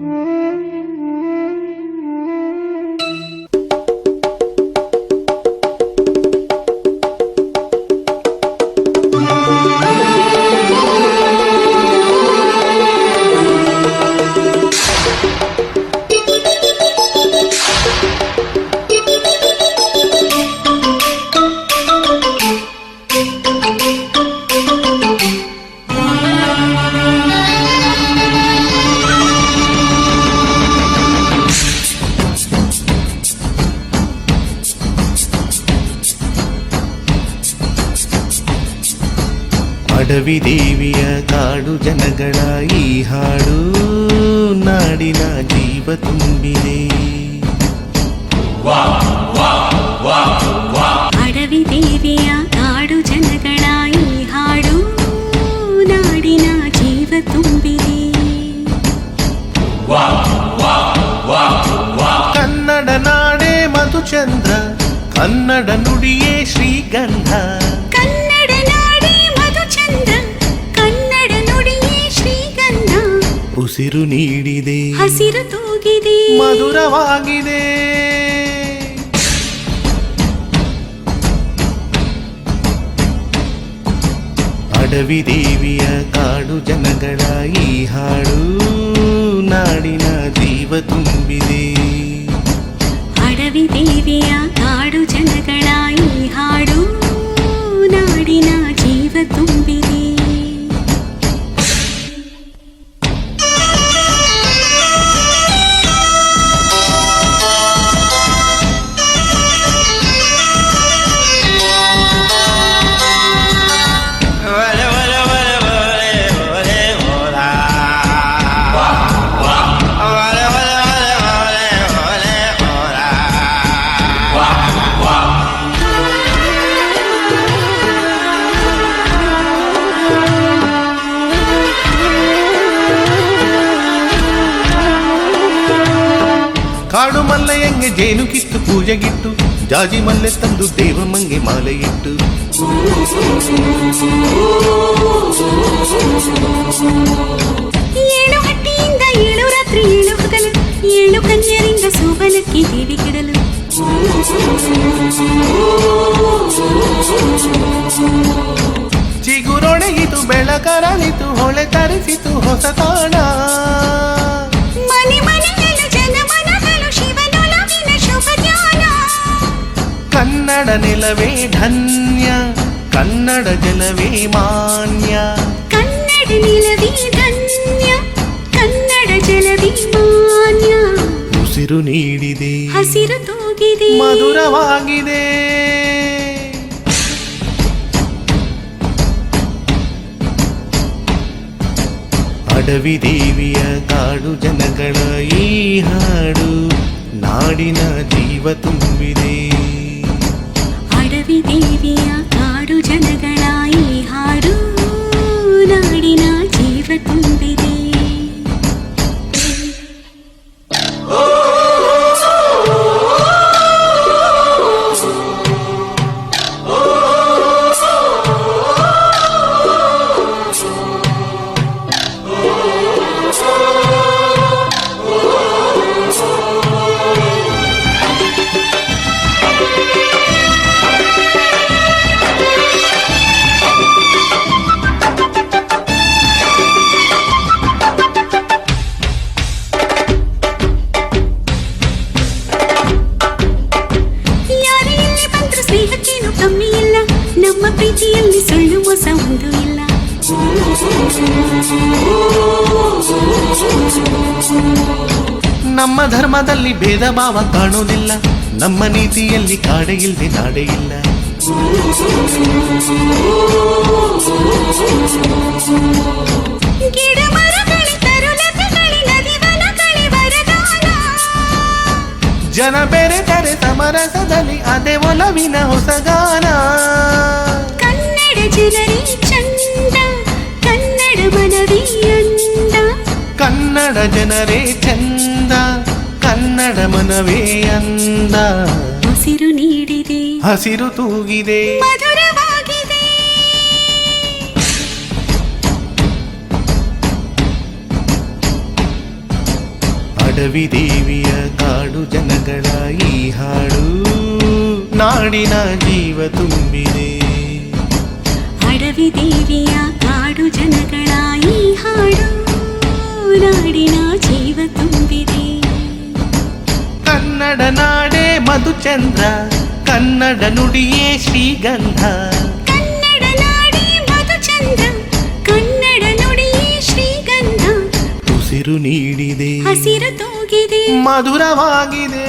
Mm-hmm. ಅಡವಿ ದೇವಿಯ ಕಾಡು ಜನಗಳ ಈ ಹಾಡು ನಾಡಿನ ಜೀವ ತುಂಬಿದೆ ಅಡವಿ ದೇವಿಯ ಕಾಡು ಜನಗಳ ಈ ಹಾಡು ನಾಡಿನ ಜೀವ ತುಂಬಿದೆ ಕನ್ನಡ ನಾಡೇ ಮಧುಚಂದ್ರ ಕನ್ನಡ ನುಡಿಯೇ ಶ್ರೀಗಂಧ ಉಸಿರು ನೀಡಿದೆ. ಹಸಿರು ತೂಗಿದೆ. ಮಧುರವಾಗಿದೆ. ಅಡವಿ ದೇವಿಯ ಕಾಡು ಜನಗಳ ಈ ಹಾಡು ನಾಡಿನ ಜೀವ ತುಂಬಿದೆ. ಅಡವಿ ದೇವಿಯ ಕಾಡು ಮಲ್ಲಯ್ಯಂಗೆ ಜೇನು ಕಿತ್ತು ಪೂಜೆಗಿಟ್ಟು ಜಾಜಿ ಮಲ್ಲೆ ತಂದು ದೇವಮ್ಮಂಗೆ ಮಾಲೆ ಇಟ್ಟು ಏಳು ಹಟ್ಟಿಯಿಂದ ಏಳು ರಾತ್ರಿ ಏಳು ಹಗಲು ಏಳು ಕನ್ಯರಿಂದ ಸೋಬಲಕ್ಕೆ ದೇವಿ ಕೆಡಲು. ಚಿಗುರೊಣಗಿತು ಬೆಳಕರಳಿತು ಹೊಳೆ ತರಿಸಿತು ಹೊಸ ತಾಣ. ಕನ್ನಡ ನೆಲವೇ ಧನ್ಯ ಕನ್ನಡ ಜಲವೇ ಮಾನ್ಯ. ಕನ್ನಡ ನೆಲವೇ ಧನ್ಯ ಕನ್ನಡ ಜಲವೇ ಮಾನ್ಯ. ಉಸಿರು ನೀಡಿದೆ ಹಸಿರು ತೂಗಿದೆ. ಮಧುರವಾಗಿದೆ. ಅಡವಿ ದೇವಿಯ ಕಾಡು ಜನಗಳ ಈ ಹಾಡು ನಾಡಿನ ಜೀವ ತುಂಬಿದೆ. ನಮ್ಮ ಪ್ರೀತಿಯಲ್ಲಿ ಇಲ್ಲ. ನಮ್ಮ ಧರ್ಮದಲ್ಲಿ ಭೇದ ಭಾವ ಕಾಣೋದಿಲ್ಲ ನಮ್ಮ ನೀತಿಯಲ್ಲಿ ಕಾಡೆ ಇಲ್ಲದೆ ನಾಡೆ ಇಲ್ಲ. ಜನ ಬೇರೆ ಕರೆ ಸಮರಸದಲ್ಲಿ ಅದೇ ಒಲವಿನ ಹೊಸಗಾನ ಜನರೇ ಚಂದ ಕನ್ನಡ ಮನವಿ ಅಂದ. ಕನ್ನಡ ಜನರೇ ಚಂದ ಕನ್ನಡ ಮನವೇ ಅಂದ. ಹಸಿರು ನೀಡಿದೆ ಹಸಿರು ತೂಗಿದೆ. ಮಧುರವಾಗಿದೆ. ಅಡವಿ ದೇವಿಯ ಕಾಡು ಜನಗಳ ಈ ಹಾಡು ನಾಡಿನ ಜೀವ ತುಂಬಿದೆ. ಅಡವಿ ದೇವಿಯ ಕಾಡು ಜನಗಳ ಈ ಹಾಡು ನಾಡಿನ ಜೀವ ತುಂಬಿದೆ. ಕನ್ನಡ ನಾಡೆ ಮಧುಚಂದ್ರ ಕನ್ನಡ ನುಡಿಯೇ ಶ್ರೀಗಂಧ. ಕನ್ನಡ ನಾಡಿ ಮಧುಚಂದ್ರ ಕನ್ನಡ ನುಡಿಯೇ ಶ್ರೀಗಂಧ. ಉಸಿರು ನೀಡಿದೆ ಹಸಿರು ತೂಗಿದೆ. ಮಧುರವಾಗಿದೆ.